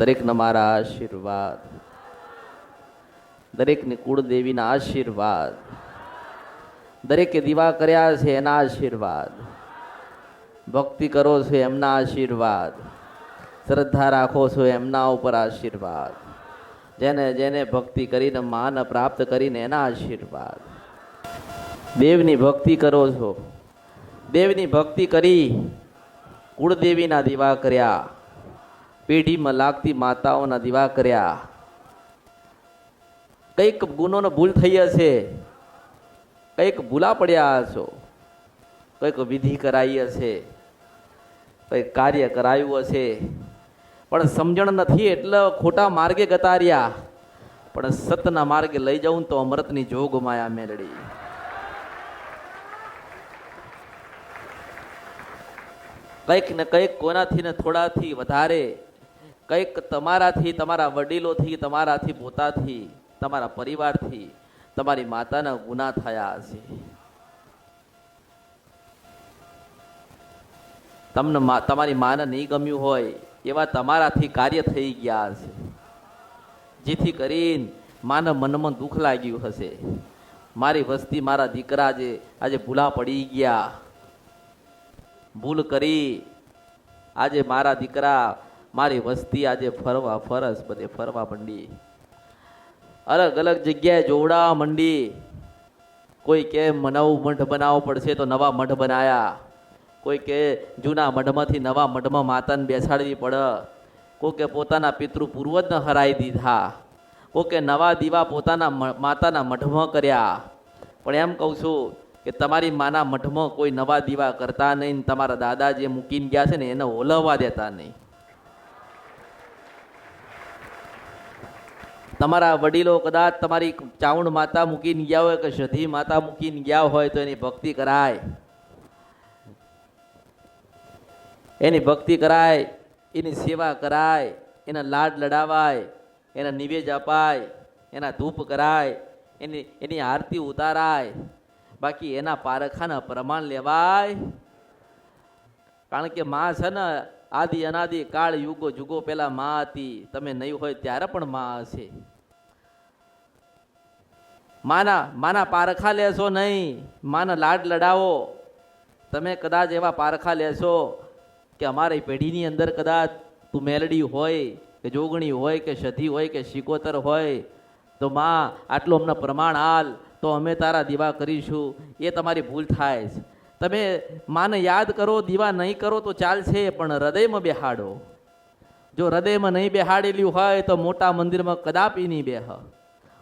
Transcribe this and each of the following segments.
દરેકને મારા આશીર્વાદ. દરેકની કુળદેવીના આશીર્વાદ. દરેકે દીવા કર્યા છે એના આશીર્વાદ. ભક્તિ કરો છો એમના આશીર્વાદ. શ્રદ્ધા રાખો છો એમના ઉપર આશીર્વાદ. જેને જેને ભક્તિ કરીને માન પ્રાપ્ત કરીને એના આશીર્વાદ. દેવની ભક્તિ કરો છો. દેવની ભક્તિ કરી કુળદેવીના દીવા કર્યા. પેઢીમાં લાગતી માતાઓના દીવા કર્યા. કંઈક ગુનોનો ભૂલ થઈ હશે. કંઈક ભૂલા પડ્યા હશો. કંઈક વિધિ કરાઈ હશે. કંઈક કાર્ય કરાયું હશે. પણ સમજણ નથી એટલે ખોટા માર્ગે ગતાર્યા. પણ સતના માર્ગે લઈ જાઉં તો અમૃતની જોગ માયા મેળડી. કંઈક ને કંઈક કોનાથી ને થોડાથી વધારે કંઈક તમારાથી, તમારા વડીલોથી, તમારાથી, પોતાથી, તમારા પરિવારથી તમારી માતાના ગુના થયા હશે તમને તમારી માને નહીં ગમ્યું હોય, એવા તમારાથી કાર્ય થઈ ગયા હશે જેથી કરીને માને મનમાં દુઃખ લાગ્યું હશે. મારી વસ્તી, મારા દીકરા જે આજે ભૂલા પડી ગયા. ભૂલ કરી આજે મારા દીકરા મારી વસ્તી આજે ફરવા ફરસ, બધે ફરવા મંડી. અલગ અલગ જગ્યાએ જોવડાવા મંડી. કોઈ કે નવું મઠ બનાવવો પડશે તો નવા મઠ બનાયા. કોઈ કે જૂના મઠમાંથી નવા મઠમાં માતાને બેસાડવી પડે. કોઈ કે પોતાના પિતૃ પૂર્વજને હરાઈ દીધા. કોઈ કે નવા દીવા પોતાના માતાના મઠમાં કર્યા. પણ એમ કહું છું કે તમારી માના મઠમાં કોઈ નવા દીવા કરતા નહીં તમારા દાદા જે મૂકીને ગયા છે ને એને ઓલવવા દેતા નહીં. તમારા વડીલો કદાચ તમારી ચાવણ માતા મૂકીને ગયા હોય કે સધી માતા મૂકીને ગયા હોય તો એની ભક્તિ કરાય. એની ભક્તિ કરાય, એની સેવા કરાય, એના લાડ લડાવાય, એના નિવેજ અપાય, એના ધૂપ કરાય, એની એની આરતી ઉતારાય. બાકી એના પારખાના પ્રમાણ લેવાય. કારણ કે માં છે ને, આદિ અનાદિ કાળ યુગો જુગો પહેલાં માં હતી. તમે નહીં હોય ત્યારે પણ માં હશે. માના માના પારખા લેશો નહીં. માના લાડ લડાવો. તમે કદાચ એવા પારખા લેશો કે અમારી પેઢીની અંદર કદાચ તું મેલડી હોય કે જોગણી હોય કે સધી હોય કે શિકોતર હોય, તો માં, આટલું અમને પ્રમાણ હાલ તો અમે તારા દીવા કરીશું. એ તમારી ભૂલ થાય છે તમે માને યાદ કરો, દીવા નહીં કરો તો ચાલશે, પણ હૃદયમાં બેહાડો. જો હૃદયમાં નહીં બેહાડેલી હોય તો મોટા મંદિરમાં કદાપી નહીં બેહ.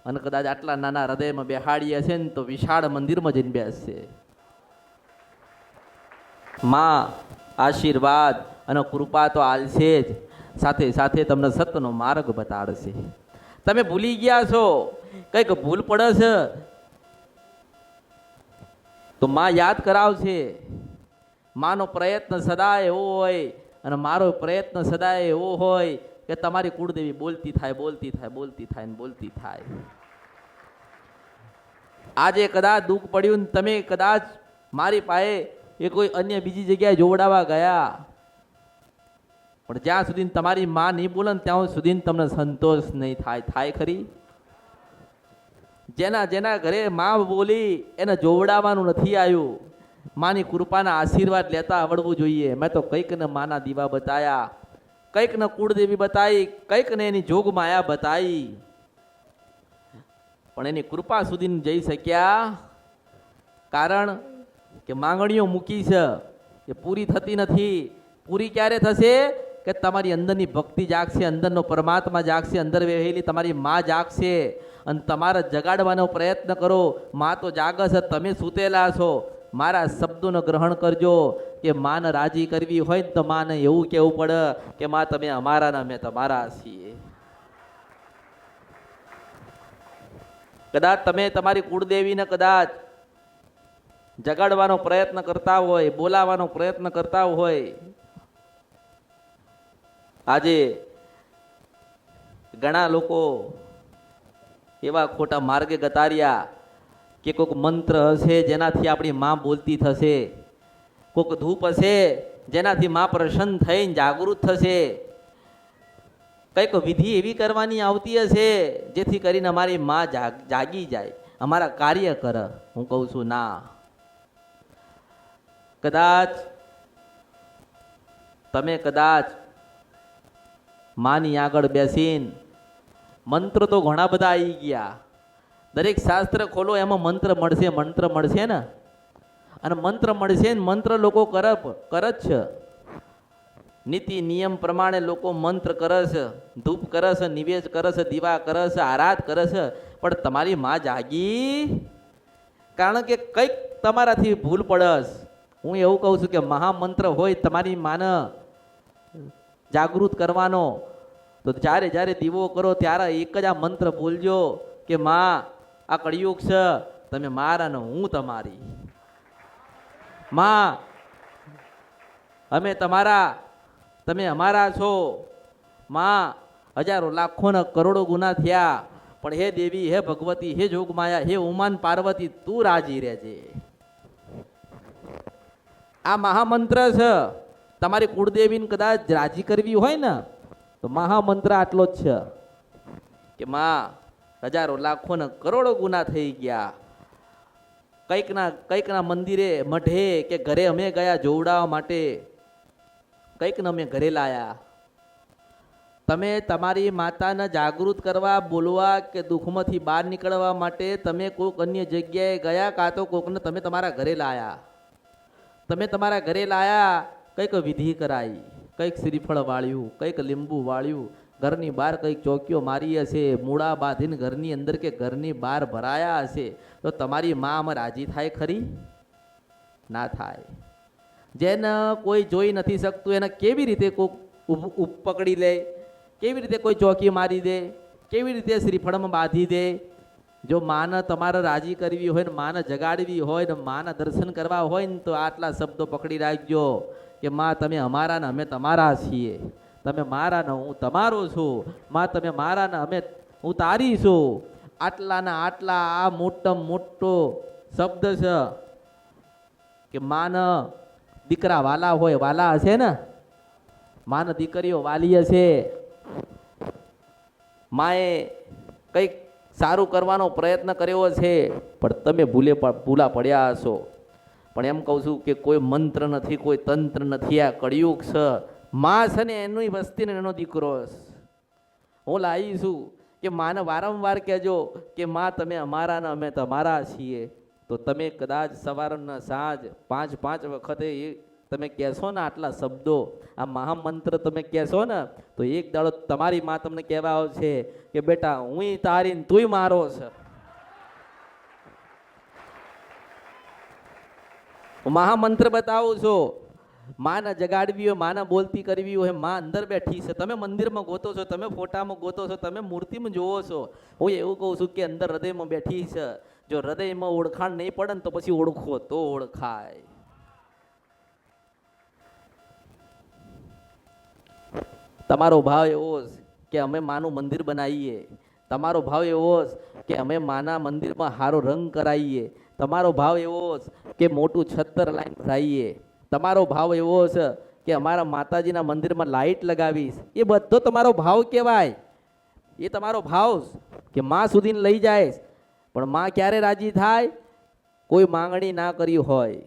અને કદાચ આટલા નાના હૃદયમાં બેહાડીએ છે ને તો વિશાળ મંદિરમાં જઈને બેસશે. માં, આશીર્વાદ અને કૃપા તો આલશે જ. સાથે સાથે તમને સત્યનો માર્ગ બતાડશે. તમે ભૂલી ગયા છો. કંઈક ભૂલ પડે છે. તો માં યાદ કરાવશે માનો પ્રયત્ન સદાય એવો હોય અને મારો પ્રયત્ન સદાય એવો હોય કે તમારી કુળદેવી બોલતી થાય બોલતી થાય બોલતી થાય ને બોલતી થાય. આજે કદાચ દુઃખ પડ્યું ને તમે કદાચ મારી પાસે એ કોઈ અન્ય બીજી જગ્યાએ જોવડાવવા ગયા. પણ જ્યાં સુધી તમારી માં નહીં બોલે ત્યાં સુધી તમને સંતોષ નહીં થાય. થાય ખરી? જેના જેના ઘરે માં બોલી એને જોવડાવવાનું નથી આવ્યું. માની કૃપાના આશીર્વાદ લેતા આવડવું જોઈએ. મેં તો કંઈક ને માના દીવા બતાયા. કંઈક ને કુળદેવી બતાવી કંઈક ને એની જોગ માયા બતાવી પણ એની કૃપા સુધી જઈ શક્યા. કારણ કે માંગણીઓ મૂકી છે એ પૂરી થતી નથી. પૂરી ક્યારે થશે? કે તમારી અંદરની ભક્તિ જાગશે, અંદરનો પરમાત્મા જાગશે, અંદર વહેલી તમારી મા જાગશે. અને તમારે જગાડવાનો પ્રયત્ન કરો. મા તો જાગે છે, તમે સૂતેલા છો. મારા શબ્દોનું ગ્રહણ કરજો કે માને રાજી કરવી હોય ને તો માને એવું કહેવું પડે કે માં, તમે અમારા ના અમે તમારા છીએ. કદાચ તમે તમારી કુળદેવીને કદાચ જગાડવાનો પ્રયત્ન કરતા હોય, બોલાવાનો પ્રયત્ન કરતા હોય. આજે ઘણા લોકો એવા ખોટા માર્ગે ગતાર્યા કે કોઈક મંત્ર હશે જેનાથી આપણી માં બોલતી થશે. કોઈક ધૂપ હશે જેનાથી માં પ્રસન્ન થઈને જાગૃત થશે. કંઈક વિધિ એવી કરવાની આવતી હશે જેથી કરીને અમારી માં જાગ- જાય. અમારા કાર્ય કર. હું કહું છું, ના. કદાચ તમે કદાચ માની આગળ બેસીને મંત્ર તો ઘણા બધા આવી ગયા. દરેક શાસ્ત્ર ખોલો, એમાં મંત્ર મળશે મંત્ર મળશે ને? અને મંત્ર મળશે ને મંત્ર લોકો કર કરે જ છે. નીતિ, નિયમ પ્રમાણે લોકો મંત્ર કરે છે, ધૂપ કરે છે નિવેશ કરે છે, દીવા કરે છે, આરાધ કરે છે. પણ તમારી માં જાગી. કારણ કે કંઈક તમારાથી ભૂલ પડસ હું એવું કહું છું કે મહામંત્ર હોય તમારી માને જાગૃત કરવાનો. તો જ્યારે જ્યારે દીવો કરો ત્યારે એક જ આ મંત્ર ભૂલજો કે, માં આ કળિયુગ છે, તમે મારા ને હું તમારી. માં, અમે તમારા, તમે અમારા છો. માં, હજારો લાખો ને કરોડો ગુના થયા. પણ હે દેવી, હે ભગવતી, હે જોગમાયા, હે ઉમાન પાર્વતી, તું રાજી રહેજે. આ મહામંત્ર છે. તમારી કુળદેવીને કદાચ રાજી કરવી હોય ને, તો મહામંત્ર આટલો જ છે કે, માં હજારો લાખો ને કરોડો ગુના થઈ ગયા. કંઈકના કંઈકના મંદિરે મઢે કે ઘરે અમે ગયા જોવડાવવા માટે. કંઈકને અમે ઘરે લાયા. તમે તમારી માતાને જાગૃત કરવા, બોલવા કે દુઃખમાંથી બહાર નીકળવા માટે તમે કોઈક અન્ય જગ્યાએ ગયા કાં તો કોઈકને તમે તમારા ઘરે લાયા. તમે તમારા ઘરે લાયા, કંઈક વિધિ કરાઈ, કંઈક શ્રીફળ વાળ્યું, કંઈક લીંબુ વાળ્યું ઘરની બહાર કંઈક ચોકીઓ મારી હશે મૂળા બાંધીને ઘરની અંદર કે ઘરની બહાર ભરાયા હશે, તો તમારી મા આમાં રાજી થાય ખરી? ના થાય. જેને કોઈ જોઈ નથી શકતું, એને કેવી રીતે ઉભ પકડી લે? કેવી રીતે કોઈ ચોકી મારી દે? કેવી રીતે શ્રીફળમાં બાંધી દે? જો માને તમારે રાજી કરવી હોય ને, માને જગાડવી હોય ને, માને દર્શન કરવા હોય ને, તો આટલા શબ્દો પકડી રાખજો કે, માં, તમે અમારા ને અમે તમારા છીએ. તમે મારા ન હું તમારો છું. માં તમે મારા ને અમે, હું તારી છું. આટલાના આટલા આ મોટો મોટો શબ્દ છે કે માન દીકરા વાલા હોય, વાલા હશે ને? માન દીકરીઓ વાલી હશે માએ કંઈક સારું કરવાનો પ્રયત્ન કર્યો છે, પણ તમે ભૂલે ભૂલા પડ્યા હશો. પણ એમ કહું છું કે કોઈ મંત્ર નથી, કોઈ તંત્ર નથી આ કળિયુગ છે. માં છે ને એની વસ્તી ને એનો દીકરો હું લાવી છું કે માને વારંવાર કહેજો કે માં, તમે અમારા ને અમે તમારા છીએ. તો તમે કદાચ સવારના સાંજ પાંચ પાંચ વખતે એ તમે કહેશો ને આટલા શબ્દો, આ મહામંત્ર તમે કહેશો ને, તો એક દાડો તમારી માં તમને કહેવા આવશે કે બેટા હું તારી તુંય મારો છે. મહામંત્ર બતાવું છું. માને જગાડવી હોય, માને બોલતી કરવી હોય, માં અંદર બેઠી છે. તમે મંદિરમાં ગોતો છો, તમે ફોટામાં ગોતો છો, તમે મૂર્તિમાં જોવો છો. હું એવું કહું છું કે અંદર હૃદયમાં બેઠી છે. જો હૃદયમાં ઓળખાણ નહીં પડે ને તો પછી ઓળખો તો ઓળખાય. તમારો ભાવ એવો છે કે અમે માનું મંદિર બનાવીએ. તમારો ભાવ એવો છે કે અમે માના મંદિરમાં સારો રંગ કરાવીએ. તમારો ભાવ એવો છે કે મોટું છત્તર લાઈન ભરાઈએ તમારો ભાવ એવો છે કે અમારા માતાજીના મંદિરમાં લાઈટ લગાવીશ, એ બધો તમારો ભાવ કહેવાય. એ તમારો ભાવ કે માં સુધીને લઈ જાયશ, પણ માં ક્યારે રાજી થાય? કોઈ માંગણી ના કરી હોય,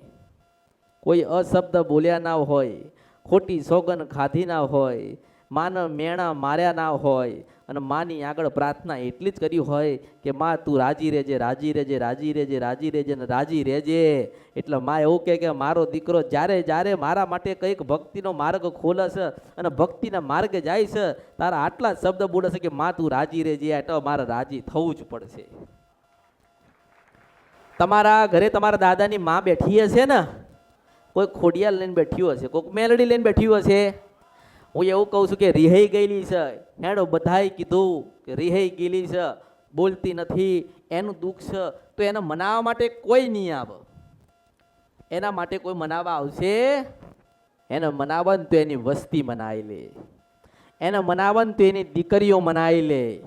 કોઈ અશબ્દ બોલ્યા ના હોય, ખોટી સોગન ખાધી ના હોય, માન મેણા માર્યા ના હોય અને માની આગળ પ્રાર્થના એટલી જ કરી હોય કે માં, તું રાજી રહેજે રાજી રહેજે રાજી રહેજે રાજી રહેજે ને રાજી રહેજે. એટલે માં એવું કહે કે મારો દીકરો જ્યારે જ્યારે મારા માટે કંઈક ભક્તિનો માર્ગ ખોલે અને ભક્તિના માર્ગે જાય છે, તારા આટલા શબ્દ બોલે છે કે, માં, તું રાજી રહેજે એટલે મારે રાજી થવું જ પડશે. તમારા ઘરે તમારા દાદાની માં બેઠી હશે ને? કોઈ ખોડિયાલ લઈને બેઠ્યું હશે, કોઈક મેલડી લઈને બેઠ્યું હશે? હું એવું કહું છું કે રિહાઈ ગયેલી છે. હેડો બધાએ કીધું કે રિહાઈ ગયેલી છે, બોલતી નથી, એનું દુઃખ છે, તો એને મનાવવા માટે કોઈ નહીં આવે. એના માટે કોઈ મનાવવા આવશે એને મનાવવા ને તો એની વસ્તી મનાવી લે. એને મનાવવા ને તો એની દીકરીઓ મનાવી લે.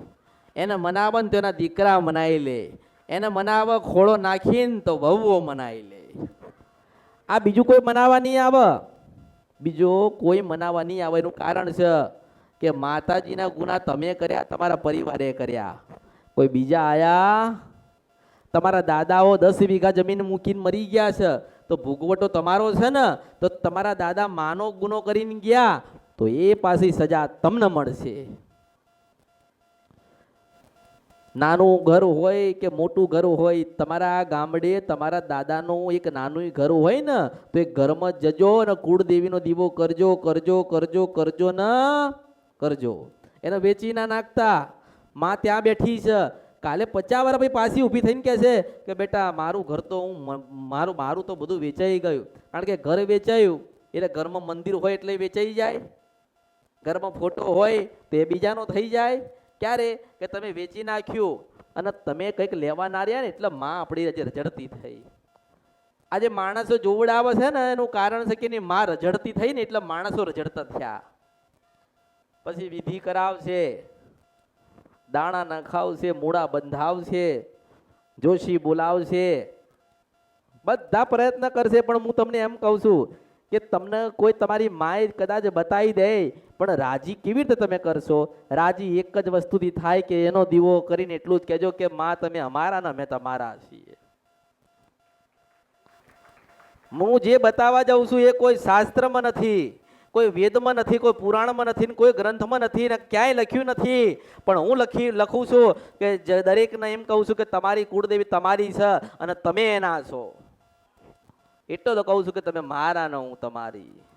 એને મનાવવા ને તો એના દીકરા મનાવી લે. એને મનાવવા ખોળો નાખીને તો વહુઓ મનાવી લે. આ બીજું કોઈ મનાવવા નહીં આવે. બીજો કોઈ મનાવવા નહીં આવે એનું કારણ છે કે માતાજીના ગુના તમે કર્યા, તમારા પરિવારે કર્યા. કોઈ બીજા આયા? તમારા દાદાઓ દસ વીઘા જમીન મૂકીને મરી ગયા છે, તો ભૂગવટો તમારો છે ને? તો તમારા દાદા માનો ગુનો કરીને ગયા, તો એ પાછી સજા તમને મળશે. નાનું ઘર હોય કે મોટું ઘર હોય, તમારા ગામડે તમારા દાદાનું એક નાનું ઘર હોય ને, તો એ ઘરમાં જજો ને કુળદેવીનો દીવો કરજો કરજો કરજો કરજો ને કરજો. એને વેચી ના નાખતા. માં ત્યાં બેઠી છે. કાલે પચાસ વાર પછી પાછી ઊભી થઈને કહે છે કે બેટા, મારું ઘર તો હું મારું મારું તો બધું વેચાઈ ગયું. કારણ કે ઘર વેચાયું. એટલે ઘરમાં મંદિર હોય એટલે વેચાઈ જાય. ઘરમાં ફોટો હોય તો એ બીજાનો થઈ જાય. ક્યારે કે તમે વેચી નાખ્યું અને તમે કંઈક લેવા રહ્યા ને, એટલે માં આપણી આજે રજડતી થઈ. આજે માણસો જોવડાવે છે ને, એનું કારણ છે કે એની માં રજડતી થઈ ને, એટલે માણસો રજડતા થયા. પછી વિધિ કરાવશે, દાણા નખાવશે, મૂળા બંધાવશે, જોશી બોલાવશે. બધા પ્રયત્ન કરશે, પણ હું તમને એમ કહું છું કે તમને કોઈ તમારી માએ કદાચ બતાવી દે, પણ રાજી કેવી રીતે તમે કરશો? રાજી એક જ વસ્તુથી થાય કે એનો દીવો કરીને એટલું જ કહેજો કે, માં, તમે અમારા ને અમે તમારા છીએ. હું જે બતાવવા જાઉં છું એ કોઈ શાસ્ત્રમાં નથી, કોઈ વેદમાં નથી, કોઈ પુરાણમાં નથી ને કોઈ ગ્રંથમાં નથી ને ક્યાંય લખ્યું નથી. પણ હું લખી, લખું છું કે દરેકને એમ કહું છું કે, તમારી કુળદેવી તમારી છે અને તમે એના છો. એટલો તો કહું છું કે તમે મારા ન હું તમારી.